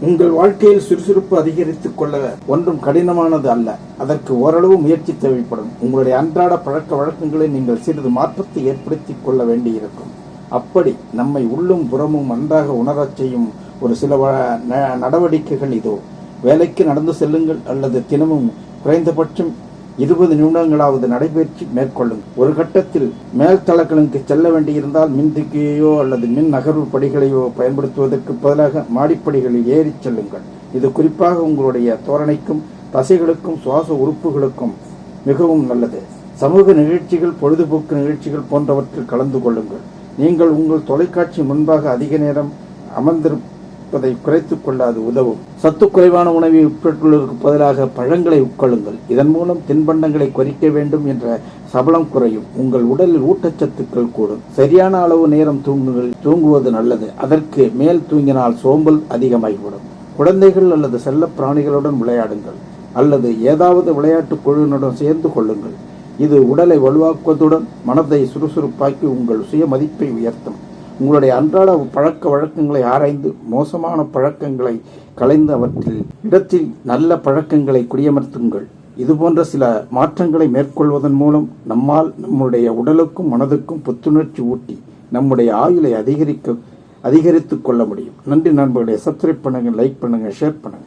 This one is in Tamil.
உங்கள் வாழ்க்கையில் சுறுசுறுப்பு அதிகரித்துக் கொள்ள ஒன்றும் கடினமானது அல்ல. அதற்கு ஓரளவு முயற்சி தேவைப்படும். உங்களுடைய அன்றாட பழக்க வழக்கங்களை நீங்கள் சிறிது மாற்றத்தை ஏற்படுத்திக் கொள்ள வேண்டியிருக்கும். அப்படி நம்மை உள்ளும் புறமும் நன்றாக உணரச் செய்யும் ஒரு சில வ- ந- நடவடிக்கைகள் இதோ. வேலைக்கு நடந்து செல்லுங்கள் அல்லது தினமும் குறைந்தபட்சம் இருபது நிமிடங்களாவது நடைபயிற்சி மேற்கொள்ளும். ஒரு கட்டத்தில் மேல்தளங்களுக்கு செல்ல வேண்டியிருந்தால் மின்துக்கியோ அல்லது மின் நகர்வு படிகளையோ பயன்படுத்துவதற்கு பதிலாக மாடிப்படிகளில் ஏறிச் செல்லுங்கள். இது குறிப்பாக உங்களுடைய தோரணைக்கும் தசைகளுக்கும் சுவாச உறுப்புகளுக்கும் மிகவும் நல்லது. சமூக நிகழ்ச்சிகள் பொழுதுபோக்கு நிகழ்ச்சிகள் போன்றவற்றில் கலந்து கொள்ளுங்கள். நீங்கள் உங்கள் தொலைக்காட்சி முன்பாக அதிக நேரம் அமர்ந்திருப்பதை குறைத்துக் கொள்ள உதவும். சத்து குறைவான உணவை உட்கொள்வதற்கு பதிலாக பழங்களை உட்கொள்ளுங்கள். இதன் மூலம் தின்பண்டங்களை குறைக்க வேண்டும் என்ற சபலம் குறையும். உங்கள் உடலில் ஊட்டச்சத்துக்கள் கூடும். சரியான அளவு நேரம் தூங்குங்கள். தூங்குவது நல்லது. அதற்கு மேல் தூங்கினால் சோம்பல் அதிகமாகிவிடும் குழந்தைகள் அல்லது செல்ல பிராணிகளுடன் விளையாடுங்கள். அல்லது ஏதாவது விளையாட்டுக் குழுவினுடன் சேர்ந்து கொள்ளுங்கள். இது உடலை வலுவாக்குவதுடன் மனதை சுறுசுறுப்பாக்கி உங்கள் சுய மதிப்பை உயர்த்தும். உங்களுடைய அன்றாட பழக்க வழக்கங்களை ஆராய்ந்து மோசமான பழக்கங்களை கலைந்து அவற்றில் இடத்தில் நல்ல பழக்கங்களை குடியமர்த்துங்கள். இதுபோன்ற சில மாற்றங்களை மேற்கொள்வதன் மூலம் நம்மால் நம்முடைய உடலுக்கும் மனதுக்கும் புத்துணர்ச்சி ஊட்டி நம்முடைய ஆயுளை அதிகரிக்க அதிகரித்துக் கொள்ள முடியும். நன்றி நண்பர்களே. சப்ஸ்கிரைப் பண்ணுங்கள் லைக் பண்ணுங்கள் ஷேர் பண்ணுங்கள்